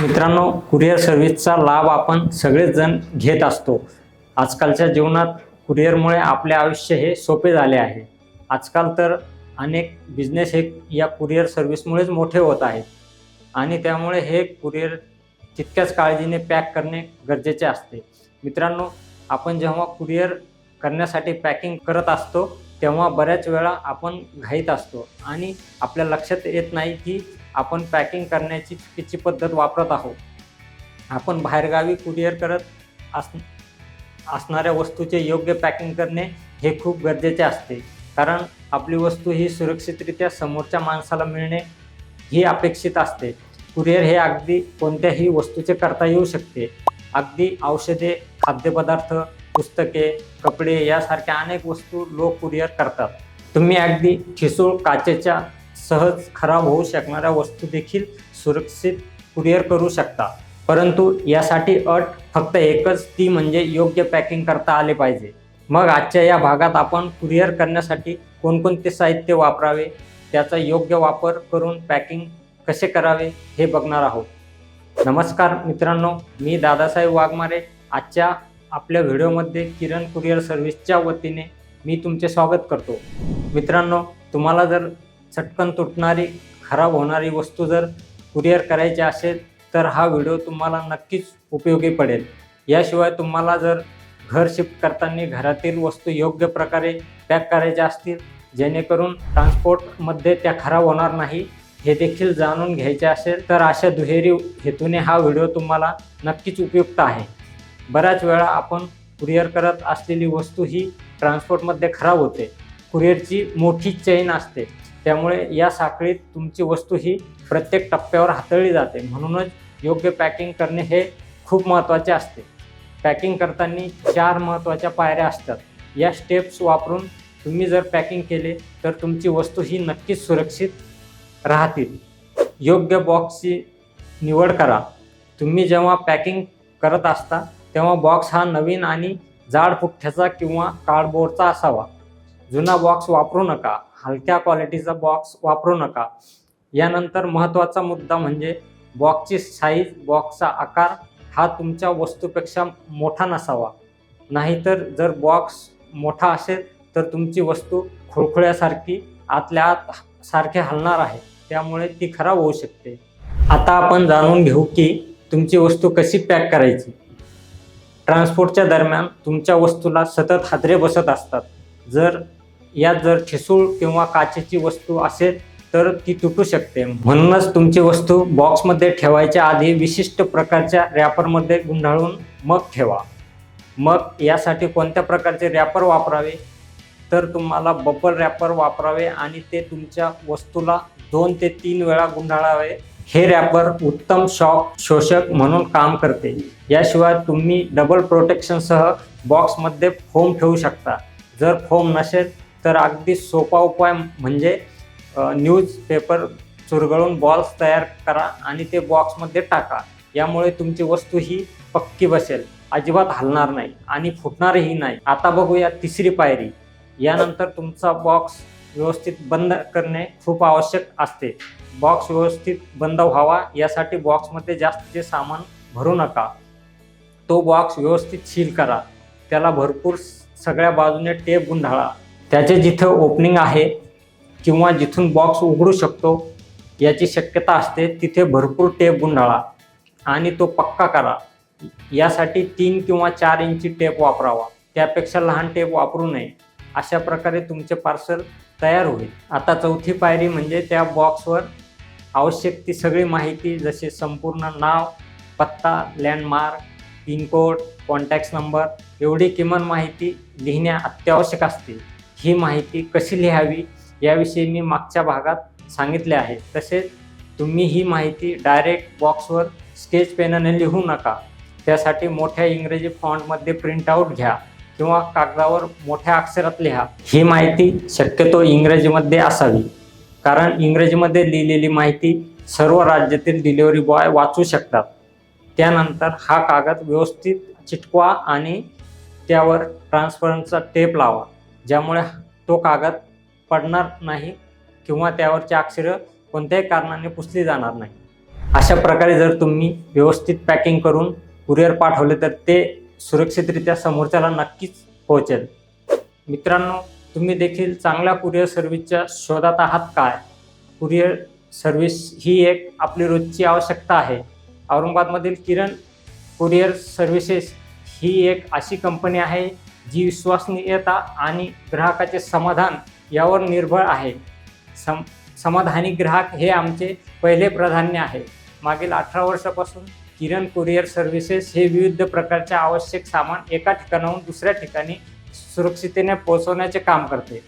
मित्रांनो कुरिअर सर्व्हिसचा लाभ आपण सगळेच जण घेत असतो. आजकालच्या जीवनात कुरिअरमुळे आपले आयुष्य हे सोपे झाले आहे. आजकाल तर अनेक बिझनेस हे या कुरिअर सर्व्हिसमुळेच मोठे होत आहेत. आणि त्यामुळे हे कुरिअर तितक्याच काळजीने पॅक करणे गरजेचे असते. मित्रांनो आपण जेव्हा कुरिअर करण्यासाठी पॅकिंग करत असतो तेव्हा बऱ्याच वेळा आपण घाईत असतो. आणि आपल्या लक्षात येत नाही की आपण पॅकिंग करण्याची चुकीची पद्धत वापरत आहोत. आपण बाहेरगावी कुरिअर करत अस असणाऱ्या वस्तूचे योग्य पॅकिंग करणे हे खूप गरजेचे असते. कारण आपली वस्तू ही सुरक्षितरित्या समोरच्या माणसाला मिळणे ही अपेक्षित असते. कुरिअर हे अगदी कोणत्याही वस्तूचे करता येऊ शकते. अगदी औषधे खाद्यपदार्थ पुस्तके कपडे यासारख्या अनेक वस्तू लोक कुरिअर करतात. तुम्ही अगदी ठिसूळ काचेच्या सहज खराब होऊ शकणाऱ्या वस्तू देखील सुरक्षित कुरिअर करू शकता. परंतु यासाठी अट फक्त एकच ती म्हणजे योग्य पॅकिंग करता आले पाहिजे. मग आजच्या या भागात आपण कुरिअर करण्यासाठी कोणकोणते साहित्य वापरावे? त्याचा योग्य वापर करून पॅकिंग कसे करावे हे बघणार आहोत. नमस्कार मित्रांनो मी दादासाहेब वाघमारे. आजच्या आपल्या व्हिडिओमध्ये किरण कुरिअर सर्व्हिसच्या वतीने मी तुमचे स्वागत करतो. मित्रांनो तुम्हाला जर चटकन तुटणारी खराब होणारी वस्तू जर कुरिअर करायची असेल तर हा व्हिडिओ तुम्हाला नक्कीच उपयोगी पडेल. याशिवाय तुम्हाला जर घर शिफ्ट करताना घरातील वस्तू योग्य प्रकारे पॅक करायच्या असतील जेणेकरून ट्रान्सपोर्टमध्ये त्या खराब होणार नाही हे देखील जाणून घ्यायचे असेल तर अशा दुहेरी हेतूने हा व्हिडिओ तुम्हाला नक्कीच उपयुक्त आहे. बऱ्याच वेळा आपण कुरिअर करत असलेली वस्तू ही ट्रान्सपोर्टमध्ये खराब होते. कुरिअरची मोठी चेन असते. त्यामुळे या साखळीत तुमची वस्तू ही प्रत्येक टप्प्यावर हाताळली जाते. म्हणूनच योग्य पॅकिंग करणे हे खूप महत्त्वाचे असते. पॅकिंग करताना चार महत्त्वाच्या पायऱ्या असतात. या स्टेप्स वापरून तुम्ही जर पॅकिंग केले तर तुमची वस्तू ही नक्कीच सुरक्षित राहतील. योग्य बॉक्सची निवड करा. तुम्ही जेव्हा पॅकिंग करत असता तेव्हा बॉक्स हा नवीन आणि जाड पुठ्ठ्याचा किंवा कार्डबोर्डचा असावा. जुना बॉक्स वापरू नका हलक्या क्वालिटीचा बॉक्स वापरू नका. यानंतर महत्त्वाचा मुद्दा म्हणजे बॉक्सची साईज बॉक्सचा आकार हा तुमच्या वस्तूपेक्षा मोठा नसावा. नाहीतर जर बॉक्स मोठा असेल तर तुमची वस्तू खुळखुळ्यासारखी आतल्या आत सारखे हलणार आहे. त्यामुळे ती खराब होऊ शकते. आता आपण जाणून घेऊ की तुमची वस्तू कशी पॅक करायची. ट्रान्सपोर्टच्या दरम्यान तुमच्या वस्तूला सतत हादरे बसत असतात. जर यात जर ठिसूळ किंवा काचेची वस्तू असेल तर ती तुटू शकते. म्हणूनच तुमची वस्तू बॉक्समध्ये ठेवायच्या आधी विशिष्ट प्रकारच्या रॅपरमध्ये गुंडाळून मग ठेवा. मग यासाठी कोणत्या प्रकारचे रॅपर वापरावे? तर तुम्हाला बबल रॅपर वापरावे आणि ते तुमच्या वस्तूला दोन ते तीन वेळा गुंडाळावे. हे रॅपर उत्तम शॉक शोषक म्हणून काम करते. याशिवाय तुम्ही डबल प्रोटेक्शनसह बॉक्समध्ये फोम ठेवू शकता. जर फोम नसेल तर अगदी सोपा उपाय म्हणजे न्यूजपेपर चुरगळून बॉल्स तयार करा आणि ते बॉक्समध्ये टाका. यामुळे तुमची वस्तू ही पक्की बसेल. अजिबात हलणार नाही आणि फुटणारही नाही. आता बघूया तिसरी पायरी. यानंतर तुमचा बॉक्स व्यवस्थित बंद करणे खूप आवश्यक असते. बॉक्स व्यवस्थित बंद व्हावा यासाठी बॉक्समध्ये जास्तीचे सामान भरू नका. तो बॉक्स व्यवस्थित सील करा. त्याला भरपूर सगळ्या बाजूने टेप गुंडाळा. त्याचे जिथं ओपनिंग आहे किंवा जिथून बॉक्स उघडू शकतो याची शक्यता असते तिथे भरपूर टेप गुंडाळा आणि तो पक्का करा. यासाठी तीन किंवा चार इंची टेप वापरावा. त्यापेक्षा लहान टेप वापरू नये. अशा प्रकारे तुमचे पार्सल तयार होईल. आता चौथी पायरी म्हणजे त्या बॉक्सवर आवश्यक ती सगळी माहिती जसे संपूर्ण नाव पत्ता लँडमार्क पिनकोड कॉन्टॅक्ट नंबर एवढी किमान माहिती लिहिणे अत्यावश्यक असते. ही माहिती कशी लिहावी याविषयी मी मागच्या भागात सांगितले आहे. तसेच तुम्ही ही माहिती डायरेक्ट बॉक्सवर स्केच पेनाने लिहू नका. त्यासाठी मोठ्या इंग्रजी फॉन्टमध्ये प्रिंटआउट घ्या किंवा कागदावर मोठ्या अक्षरात लिहा. ही माहिती शक्यतो इंग्रजीमध्ये असावी. कारण इंग्रजीमध्ये लिहिलेली माहिती सर्व राज्यातील डिलिव्हरी बॉय वाचू शकतात. त्यानंतर हा कागद व्यवस्थित चिटकवा आणि त्यावर ट्रान्सपरंटचा टेप लावा. ज्यामुळे तो कागद पडणार नाही किंवा त्यावरची अक्षरं कोणत्याही कारणाने पुसली जाणार नाही. अशा प्रकारे जर तुम्ही व्यवस्थित पॅकिंग करून कुरिअर पाठवले तर ते सुरक्षितरित्या समोरच्याला नक्कीच पोहोचेल. मित्रांनो तुम्ही देखील चांगल्या कुरिअर सर्व्हिसच्या शोधात आहात काय? कुरिअर सर्व्हिस ही एक आपली रोजची आवश्यकता आहे. औरंगाबादमधील किरण कुरिअर सर्व्हिसेस ही एक अशी कंपनी आहे जी विश्वसनीयता आणि ग्राहकाचे समाधान यावर निर्भर आहे. सम समाधानी ग्राहक हे आमचे पहिले प्राधान्य आहे. मागील अठरा वर्षापासून किरण कुरिअर सर्व्हिसेस हे विविध प्रकारचे आवश्यक सामान एका ठिकाणाहून दुसऱ्या ठिकाणी सुरक्षिततेने पोहोचवण्याचे काम करते.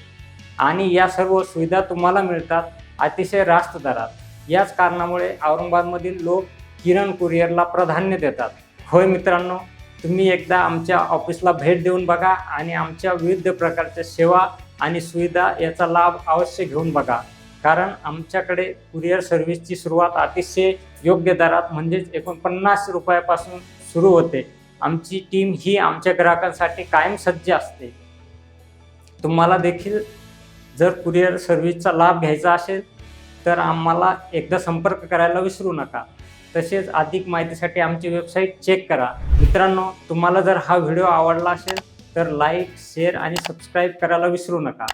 आणि या सर्व सुविधा तुम्हाला मिळतात अतिशय रास्त दरात. याच कारणामुळे औरंगाबादमधील लोक किरण कुरिअरला प्राधान्य देतात. होय मित्रांनो तुम्ही एकदा आमच्या ऑफिसला भेट देऊन बघा आणि आमच्या विविध प्रकारच्या सेवा आणि सुविधा याचा लाभ अवश्य घेऊन बघा. कारण आमच्याकडे कुरिअर सर्व्हिसची सुरुवात अतिशय योग्य दरात म्हणजेच एकोणपन्नास रुपयापासून सुरू होते. आमची टीम ही आमच्या ग्राहकांसाठी कायम सज्ज असते. तुम्हाला देखील जर कुरिअर सर्व्हिसचा लाभ घ्यायचा असेल तर आम्हाला एकदा संपर्क करायला विसरू नका. तसेच अधिक माहितीसाठी आमची वेबसाईट चेक करा. मित्रांनो तुम्हाला जर हा व्हिडिओ आवडला असेल तर लाईक शेअर आणि सबस्क्राईब करायला विसरू नका.